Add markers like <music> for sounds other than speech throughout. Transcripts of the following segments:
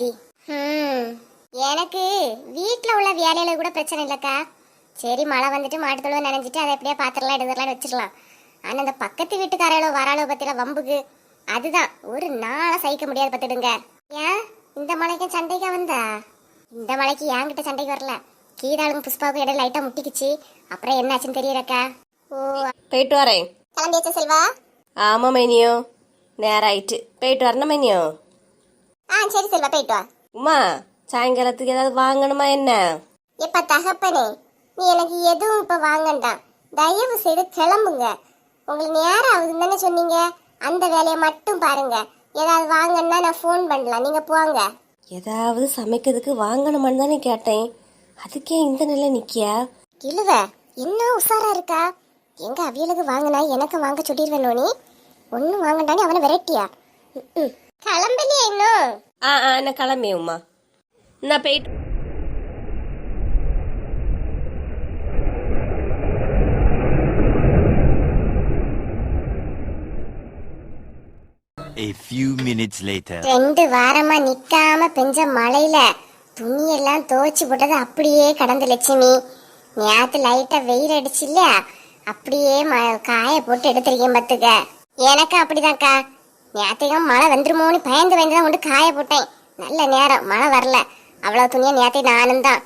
ஹம். எனக்கு வீட்ல உள்ள வேலையில கூட பிரச்சனை இல்லக்கா. சரி மழை வந்துட்டு மாட்டு தொழுவ நனைஞ்சிட்டு அதை எப்படியா பாத்திரலாம் எடுத்துடலாம் வச்சுக்கலாம் ஆனா அந்த பக்கத்து வீட்டுக்காரளோ வராளோ பத்தில வம்புக்கு அதுதான். ஒரு நாளை சகிக்க முடியாது பத்துடுங்க ஏன்? இந்த மலைக்கு சண்டைக்கா வந்தா? இந்த மலைக்கு என்கிட்ட சண்டைக்கு வரல. கீதாளுக்கும் புஷ்பாவுக்கும் இடையில லைட்டா முட்டிக்குச்சு. அப்புறம் என்னாச்சுன்னு தெரியலக்கா. ஓ. போயிட்டு வரேன். கிளம்பியாச்சா செல்வா? ஆமா மைனியோ. நேரம் ஆயிட்டு போயிட்டு வரணும் மைனியோ. ஆ சரி செல்வா போயிட்டு வா. உமா சாயங்காலத்துக்கு ஏதாவது வாங்கணுமா என்ன? இப்ப தகப்பனே நீ எனக்கு எதுவும் இப்ப வாங்கண்டாம் தயவு செய்து கிளம்புங்க. உங்களுக்கு நேரம் ஆகுதுன்னு தானே சொன்னீங்க? அந்த வேலையை மட்டும் பாருங்க. ஏதாவது வாங்கன்னா நான் ஃபோன் பண்ணலாம். நீங்க போங்க. ஏதாவது சமைக்கிறதுக்கு வாங்கணுமான்னு தானே கேட்டேன். அதுக்கே இந்த நிலை நிக்கியா? இழுவ என்ன உஷாரா இருக்கா? எங்க அவியலுக்கு வாங்கினா எனக்கு வாங்க சொல்லிடுவேன் நீ? ஒன்னும் வாங்கண்டானே அவனை விரட்டியா? ம்ம். கிளம்பலையா இன்னும். ஆ ஆ நான் கிளம்பி உமா. நான் போயிட்டு A few minutes later. ரெண்டு வாரமா நிக்காம பெஞ்ச மழையில துணியெல்லாம் துவைச்சு போட்டது அப்படியே கடந்து லட்சுமி. நேத்து லைட்டா வெயில் அடிச்சு இல்ல அப்படியே ம- காய போட்டு எடுத்திருக்கேன் பத்துக்க. எனக்கு அப்படிதான்க்கா. நேத்தையும் மழை வந்துருமோன்னு பயந்து பயந்து தான் கொண்டு காய போட்டேன். நல்ல நேரம் மழை வரல. அவ்வளோ துணியை நேரத்தையும் நானும் தான்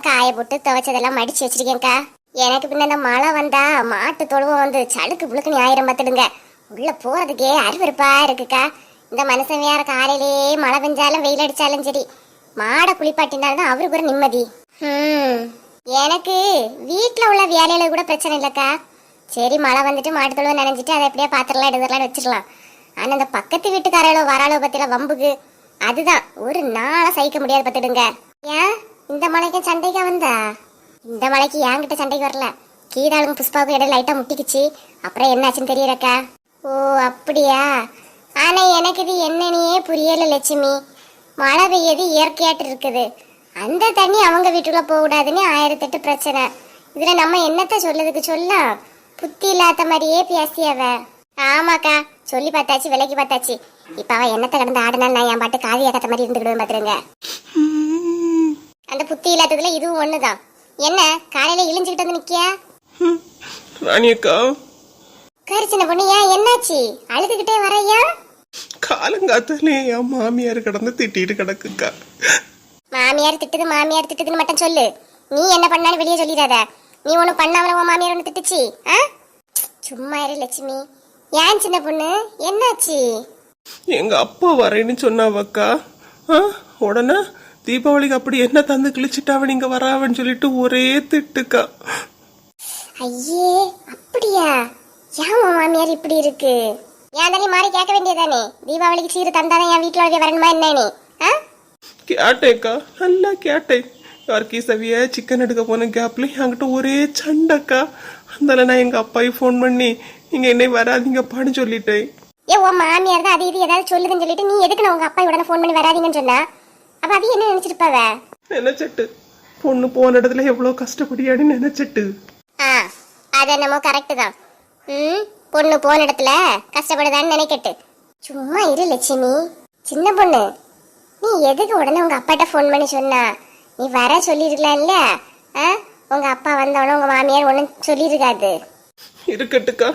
காய போட்டு துவைச்சதெல்லாம் மடிச்சு வச்சிருக்கேன்க்கா. எனக்கு பின்ன இந்த மழை வந்தா மாட்டு தொழுவம் வந்து சளுக்கு புழுக்குன்னு ஆயிரம் பார்த்துடுங்க. உள்ள போறதுக்கே அருவருப்பா இருக்குக்கா. இந்த மனுஷன் வேற காலையிலேயே மழை பெஞ்சாலும் வெயில் அடிச்சாலும் சரி. மாடை குளிப்பாட்டினால்தான் அவருக்கு ஒரு நிம்மதி. ஹம். எனக்கு வீட்டில் உள்ள வேலையில கூட பிரச்சனை இல்லைக்கா. சரி மழை வந்துட்டு மாட்டு தொழுவ நினைஞ்சிட்டு அதை எப்படியா பாத்திரலாம் எடுத்துடலாம் வச்சிடலாம். ஆனா அந்த பக்கத்து வீட்டுக்காரளோ வராளோ பத்தில வம்புக்கு. அதுதான். ஒரு நாளை சகிக்க முடியாது பத்துடுங்க ஏன்? இந்த மலைக்கு சண்டைக்கு வந்தா? இந்த மலைக்கு என்கிட்ட சண்டைக்கு வரல. கீதாளுக்கும் புஷ்பாவுக்கும் இடையில லைட்டா முட்டிக்குச்சு. அப்புறம் என்னாச்சுன்னு தெரியறக்கா ஓ அப்படியா? ஆனா எனக்கு இது என்னன்னே புரியல லட்சுமி. மழை பெய்யது இயற்கையாட்டு இருக்குது. அந்த தண்ணி அவங்க வீட்டுக்குள்ள போக கூடாதுன்னு ஆயிரத்தெட்டு பிரச்சனை. இதுல நம்ம என்னத்த சொல்லதுக்கு சொல்ல புத்தி இல்லாத மாதிரியே பேசியவ. ஆமாக்கா. சொல்லி பார்த்தாச்சு விலைக்கு பார்த்தாச்சு. இப்ப அவ என்னத்த கடந்து ஆடினால் நான் என் பாட்டு காவி ஏக்கத்த மாதிரி இருந்துக்கிடுவேன் பாத்துருங்க அந்த புத்தி இல்லாததுல இதுவும் ஒண்ணுதான். என்ன காலையில இழிஞ்சுக்கிட்டு வந்து நிக்கியா? ராணி அக்கா கரு சின்ன பொண்ணு ஏன் என்னாச்சு? அழுதுகிட்டே வரையா? காலங்காத்தாலே என் மாமியார் கடந்து திட்டிட்டு கிடக்குக்கா. மாமியார் திட்டுது மாமியார் திட்டுதுன்னு மட்டும் சொல்லு. நீ என்ன பண்ணாலும் வெளியே சொல்லிடாத. நீ ஒண்ணு பண்ணாமல உன் மாமியார் ஒண்ணு திட்டுச்சு ஆ? சும்மா இரு லட்சுமி. ஏன் சின்ன பொண்ணு? என்னாச்சு? எங்க அப்பா வரேன்னு சொன்னாவக்கா. உடனே தீபாவளிக்கு அப்படி என்ன தந்து கிழிச்சிட்டாவ நீங்க வராவன்னு சொல்லிட்டு ஒரே திட்டுக்கா. ஐயே அப்படியா? ஏன் மாமியார் இப்படி இருக்கு? ஏன் தானே மாறி கேட்க வேண்டியதானே? தீபாவளிக்கு சீரு தந்தாதான் என் வீட்டுல வரணுமா என்ன நீ? ஆ? கேட்டேக்கா நல்லா கேட்டேன். யாருக்கு சவிய சிக்கன் எடுக்க போன கேப்ல என்கிட்ட ஒரே சண்டைக்கா. அதனால நான் எங்க அப்பாயும் ஃபோன் பண்ணி நீங்க என்னை வராதீங்கப்பான்னு சொல்லிட்டேன். ஏ உன் மாமியார் தான் அது இது ஏதாவது சொல்லுதுன்னு சொல்லிட்டு நீ எதுக்கு நான் உங்க அப்பா உடனே ஃபோன் பண்ணி வராதீங்கன்னு சொன்னா? அப்ப அது என்ன நினைச்சிருப்பாவ நினைச்சிட்டு. பொண்ணு போன இடத்துல எவ்வளவு கஷ்டப்படியான்னு நினைச்சிட்டு. ஆ அது என்னமோ கரெக்டு தான். ம் பொண்ணு போன இடத்துல கஷ்டப்படுதான்னு நினைக்கட்டு. சும்மா இரு லட்சுமி. சின்ன பொண்ணு. நீ எதுக்கு உடனே உங்க அப்பாட்ட ஃபோன் பண்ணி சொன்னா? நீ வர சொல்லிருக்கலாம்ல ஆ உங்க அப்பா வந்தவொடனே உங்க மாமியார் ஒன்றும் சொல்லியிருக்காது. இருக்கட்டுக்கா.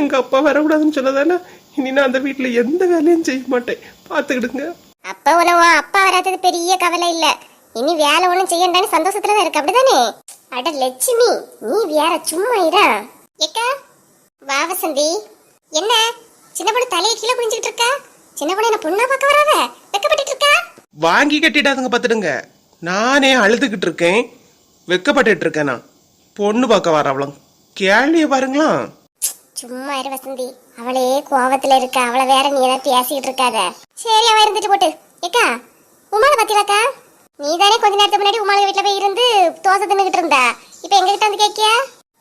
எங்க அப்பா வரக்கூடாதுன்னு சொல்லதானே இனி நான் அந்த வீட்டுல எந்த வேலையும் செய்ய மாட்டேன். பாத்துக்கிடுங்க. அப்ப உனக்கு உன் அப்பா வராதது பெரிய கவலை இல்ல. இனி வேலை ஒண்ணும் செய்யண்டான்னு சந்தோஷத்துல தான் இருக்கு அப்படிதானே? அட லட்சுமி நீ வேற சும்மா இரா. ஏக்கா வா வசந்தி. என்ன? சின்ன பொண்ணு தலையை கீழே குனிஞ்சுக்கிட்டு இருக்கா? சின்ன பொண்ணு என்ன பொண்ணா பார்க்க வராத? வெக்கப்பட்டு இருக்கா? வாங்கி கட்டிடாதுங்க பாத்துடுங்க. நானே அழுதுகிட்டு இருக்கேன். வெக்கப்பட்டுட்டு இருக்கேன்? நான் பொண்ணு பார்க்க வர அவளும் கேள்விய பாருங்களா சும்மா இரு வசந்தி. அவளே கோவத்துல இருக்கா. அவளை வேற நீ ஏதாவது பேசிட்டு இருக்காத. சரி அவ இருந்துட்டு போட்டு. ஏக்கா உமால பத்திலாக்கா நீ தானே கொஞ்ச நேரத்துக்கு முன்னாடி உமால வீட்டுல போய் இருந்து தோசை தின்னுகிட்டு இருந்தா. இப்ப எங்க கிட்ட வந்து கேக்கியா?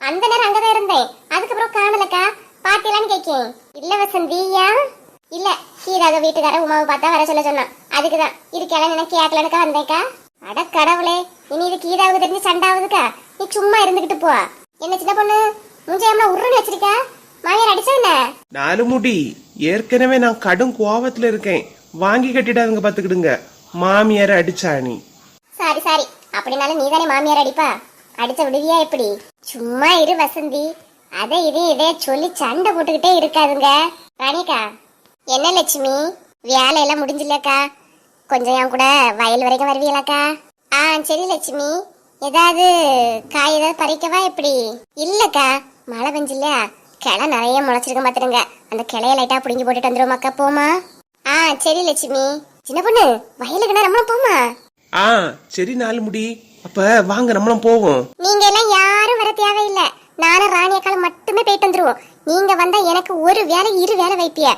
அந்த நேரம் அங்கதான் இருந்தேன். அதுக்கப்புறம் காணலக்கா. பாத்தீங்களான்னு கேக்கேன். இல்ல வசந்தி ஏன் இல்ல. கீதாக வீட்டுக்கார உமாவை பார்த்தா வர சொல்ல சொன்னான். அதுக்குதான். இருக்கல எனக்கு கேட்கலனுக்கா வந்தேக்கா அட கடவுளே. இனி இது கீதாவுக்கு தெரிஞ்சு சண்டாவதுக்கா நீ சும்மா இருந்துகிட்டு போ. என்ன சின்ன பொண்ணு? முஞ்சையம்ல உருன்னு வச்சிருக்க? மாமியார் அடிச்சா என்ன? நாலு முடி. ஏற்கனவே நான் கடும் கோவத்துல இருக்கேன். வாங்கி கட்டிடாதுங்க பாத்துக்கிடுங்க. மாமியார் அடிச்சா நீ சாரி சாரி. அப்படினாலும் நீ தானே மாமியார் அடிப்பா? அடிச்ச விடுவியா எப்படி? சும்மா இரு வசந்தி. அதை இதே இதே சொல்லி சண்டை போட்டுக்கிட்டே இருக்காதுங்க. ராணிக்கா என்ன லட்சுமி? வேலையெல்லாம் முடிஞ்சில்லக்கா. கொஞ்சம் என் கூட வயல் வரைக்கும் வருவீங்களாக்கா? ஆ சரி லட்சுமி. ஏதாவது காய் ஏதாவது பறிக்கவா எப்படி? இல்லக்கா. மழை பெஞ்சில்ல கிளை நிறைய முளைச்சிருக்க பார்த்துடுங்க அந்த கிளைய லைட்டா பிடுங்கி போட்டுட்டு வந்துருவோமாக்கா போமா ஆ சரி லட்சுமி. சின்ன பொண்ணு வயலுக்குன்னா நம்மளும் போமா ஆ சரி நாலு முடி. அப்ப வாங்க நம்மளும் போவோம். நீங்க எல்லாம் யாரும் வர தேவையில்ல. நானும் ராணி அக்காலும் மட்டுமே போயிட்டு வந்துருவோம். நீங்க வந்தா எனக்கு ஒரு வேலை இரு வேலை வைப்பிய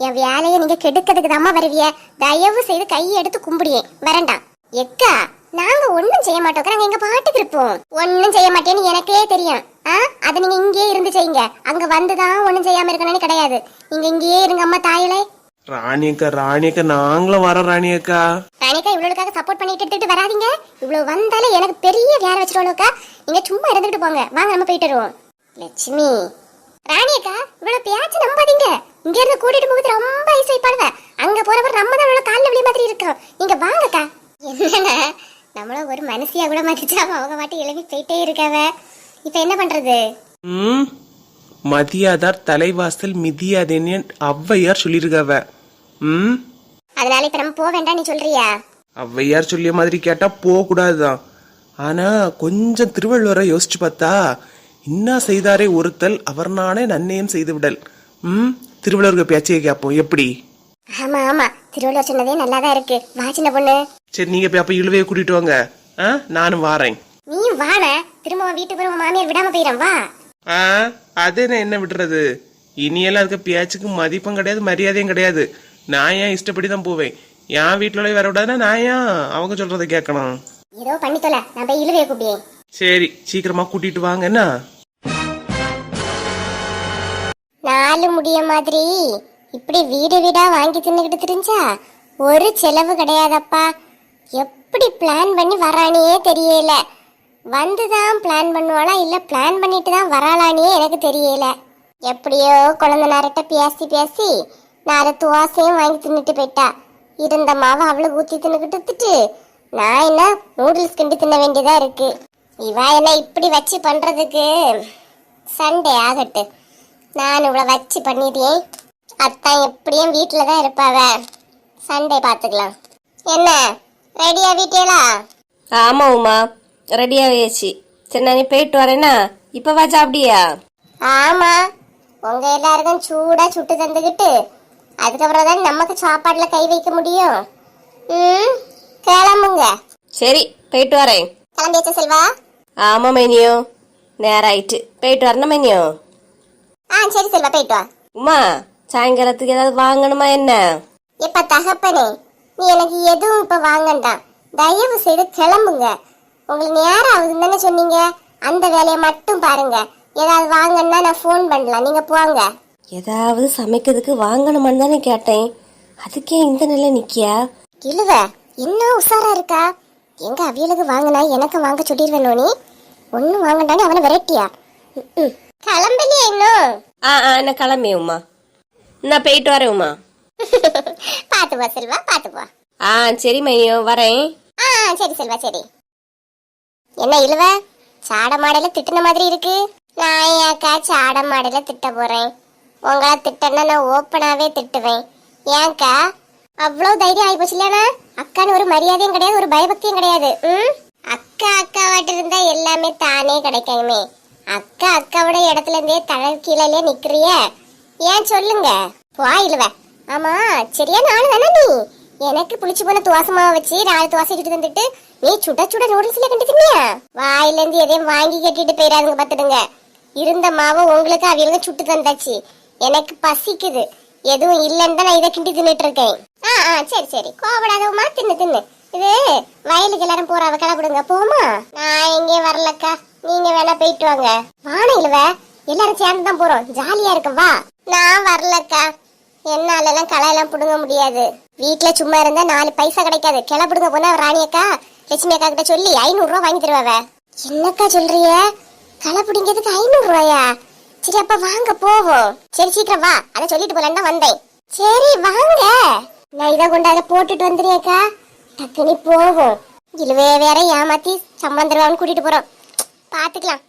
என் வேலையை நீங்க கெடுக்கிறதுக்கு தாம்மா வருவிய. தயவு செய்து கையை எடுத்து கும்பிடியே வரண்டாம் எக்கா நாங்க ஒண்ணும் செய்ய மாட்டோம். நாங்க எங்க பாட்டுக்கு இருப்போம். ஒண்ணும் செய்ய மாட்டேன்னு எனக்கே தெரியும். ஆ? அதை நீங்க இங்கேயே இருந்து செய்யுங்க. அங்க வந்துதான் ஒண்ணும் செய்யாம இருக்கணும்னு கிடையாது. நீங்க இங்கேயே இருங்க அம்மா தாயிலே. ராணியக்கா ராணியக்கா நாங்களும் வரோம் ராணியக்கா. ராணிக்கா இவ்வளவுக்காக சப்போர்ட் பண்ணிட்டு எடுத்துட்டு வராதீங்க. இவ்வளவு வந்தாலே எனக்கு பெரிய வேலை வச்சிருவாளுக்கா நீங்க சும்மா இருந்துட்டு போங்க. வாங்க நம்ம போயிட்டு வருவோம். லட்சுமி. ராணியக்கா இவ்வளவு பேச்சு நம்பாதீங்க. இங்க இருந்து கூட்டிட்டு போகிறது ரொம்ப ஐஸ் வைப்பாளுவ அங்க போறவர் நம்ம தான் கால்ல விழி மாதிரி இருக்கோம். நம்மள ஒரு மனசியா கூட மாத்திச்சா அவங்க பாட்டு எழுப்பி போயிட்டே இருக்காவ. இப்ப என்ன பண்றது? ம் மதியாதார் தலைவாசல் மிதியாதேன்னு ஔவையார் சொல்லியிருக்காவ. ம்? அதனால இப்ப நம்ம போக வேண்டாம் நீ சொல்றியா? ஔவையார் சொல்லிய மாதிரி கேட்டா போக கூடாதுதான் ஆனா கொஞ்சம் திருவள்ளுவரை யோசிச்சு பார்த்தா இன்னா செய்தாரே ஒருத்தல் அவர் நானே நன்னயம் செய்து விடல். ம் திருவள்ளுவருக்கு பேச்சையை கேட்போம் எப்படி? ஆமா ஆமா திருவள்ளுவர் சொன்னதே நல்லாதான் இருக்கு. வா சின்ன பொண்ணு. சரி நீங்க போய் அப்ப இழுவையை கூட்டிட்டு வாங்க. ஆ நானும் வாரேன். நீ வாழ திரும்ப வீட்டுக்கு போய் உன் மாமியார் விடாம போயிடும் வா. ஆ அது நான் என்ன விடுறது? இனியெல்லாம் இருக்க பேச்சுக்கு மதிப்பும் கிடையாது மரியாதையும் கிடையாது. நான் ஏன் இஷ்டப்படி தான் போவேன்? என் வீட்டுல வர விடாதுன்னா நான் ஏன் அவங்க சொல்றதை கேட்கணும்? ஏதோ பண்ணி தொலை. நான் போய் இழுவைய கூப்பிடுவேன். சரி சீக்கிரமா கூட்டிட்டு வாங்க என்ன? நாலு முடிய மாதிரி. இப்படி வீடு வீடா வாங்கி தின்னுக்கிட்டு தெரிஞ்சா ஒரு செலவு கிடையாதப்பா. எப்படி பிளான் பண்ணி வரானே தெரியல. வந்துதான் பிளான் பண்ணுவாளா இல்லை பிளான் பண்ணிட்டு தான் வராளானே எனக்கு தெரியல. எப்படியோ குழந்தை நேரட்ட பேசி பேசி நாலு துவாசையும் வாங்கி தின்னுட்டு போயிட்டா. இருந்த மாவை அவளுக்கு ஊற்றி தின்னுக்கிட்டு திட்டு நான் என்ன நூடுல்ஸ் கிண்டி தின்ன வேண்டியதாக இருக்கு? இவா என்ன இப்படி வச்சு பண்ணுறதுக்கு சண்டே ஆகட்டு நான் இவ்வளோ வச்சு பண்ணிட்டேன் அத்தான் எப்படியும் வீட்டில் தான் இருப்பாவ. சண்டே பார்த்துக்கலாம். என்ன? ரெடியா வீட்டியலா? ஆமா உமா. ரெடியாகியாச்சு சரி நான் போயிட்டு வரேனா? இப்போ வா சாப்பிடியா? ஆமா. உங்க எல்லாருக்கும் சூடா சுட்டு தந்துக்கிட்டு அதுக்கப்புறம் தான் நமக்கு சாப்பாடுல கை வைக்க முடியும். ம் கிளம்புங்க. சரி போயிட்டு வரேன். கிளம்பியாச்சா செல்வா? ஆமா மைனியோ. நேரம் ஆயிட்டு போயிட்டு வரணும் மைனியோ. ஆ சரி செல்வா போயிட்டு வா. உமா சாயங்காலத்துக்கு ஏதாவது வாங்கணுமா என்ன? எப்ப தகப்பனே? நீ எனக்கு எதுவும் இப்ப வாங்கண்டாம் தயவு செய்து கிளம்புங்க. உங்களுக்கு நேரம் ஆகுதுன்னு தானே சொன்னீங்க? அந்த வேலையை மட்டும் பாருங்க. ஏதாவது வாங்கன்னா நான் ஃபோன் பண்ணலாம். நீங்க போங்க. ஏதாவது சமைக்கிறதுக்கு வாங்கணுமான்னு தானே கேட்டேன். அதுக்கே இந்த நிலை நிக்கியா? இழுவ என்ன உஷாரா இருக்கா? எங்க அவியலுக்கு வாங்கினா எனக்கு வாங்க சொல்லிடுவேன் நீ? ஒன்னும் வாங்கண்டான்னு அவனை விரட்டியா. கிளம்பலையா இன்னும். ஆ ஆ நான் கிளம்பி உமா. நான் போயிட்டு வரேன் உமா. <laughs> பாத்து போ செல்வா பாத்து போ ஆ சரி மைனியோ வரேன். ஆ சரி செல்வா சரி. என்ன இழுவ? சாட மாடையில திட்டுன மாதிரி இருக்கு. நான் ஏக்கா சாட மாடையில திட்ட போறேன்? உங்களை திட்டனா நான் ஓப்பனாவே திட்டுவேன். ஏன்க்கா? அவ்வளவு தைரியம் ஆகி போச்சு இல்லையா அக்கான்னு ஒரு மரியாதையும் கிடையாது ஒரு பயபக்தியும் கிடையாது. ம்? அக்கா அக்காவாட்டு இருந்தா எல்லாமே தானே கிடைக்குமே. அக்கா அக்காவோட இடத்துல இருந்தே தலை கீழே நிக்கிறிய. ஏன் சொல்லுங்க? போ இழுவ. ஆமா சரியான ஆளு தானே நீ? எனக்கு புளிச்சு போன துவாச மாவை வச்சு நாலு துவாசை சுட்டு தந்துட்டு நீ சுட சுட நூடுல்ஸ்ல கண்டு தின்னியா வாயில இருந்து எதையும் வாங்கி கட்டிட்டு போயிடாதுங்க பாத்துடுங்க இருந்த மாவை உங்களுக்கு அவியலுங்க சுட்டு தந்தாச்சு. எனக்கு பசிக்குது. எதுவும் இல்லைன்னு தான் நான் இதை கிண்டி தின்னுட்டு இருக்கேன் ஆ ஆ சரி சரி. கோபடாதவமா தின்னு தின்னு. இது வயலுக்கு எல்லாரும் போறாவ கிளப்பிடுங்க போமா நான் எங்கேயும் வரலக்கா. நீங்க வேணா போயிட்டு வாங்க. வான இழுவ. எல்லாரும் சேர்ந்து தான் போறோம். ஜாலியா இருக்கும் வா. நான் வரலக்கா. என்னால எல்லாம் களையெல்லாம் பிடுங்க முடியாது. வீட்டில் சும்மா இருந்தா நாலு பைசா கிடைக்காது. கிளப்பிடுங்க போனா ராணி அக்கா லட்சுமி அக்கா கிட்ட சொல்லி ஐநூறு ரூபா வாங்கி தருவாவ. என்னக்கா சொல்றிய களை பிடிங்கிறதுக்கு ஐநூறு ரூபாயா சரி அப்ப வாங்க போவோம். சரி சீக்கிரம் வா. அதை சொல்லிட்டு போலான்னு வந்தேன். சரி வாங்க. நான் இதை கொண்டு அதை போட்டுட்டு வந்துடுறேக்கா டக்குனி போகும் இழுவே வேற ஏமாத்தி சம்பந்தருவான்னு கூட்டிட்டு போறோம். பாத்துக்கலாம்.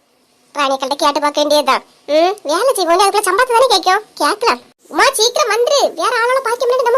ராணிக்கள்கிட்ட கேட்டு பார்க்க வேண்டியதுதான். ம் வேலை செய்வோம். அதுக்குள்ள சம்பாத்து தானே கேட்கும்? கேட்கலாம். உமா சீக்கிரம் வந்துரு. வேற ஆளால பாக்க முடியாது நம்ம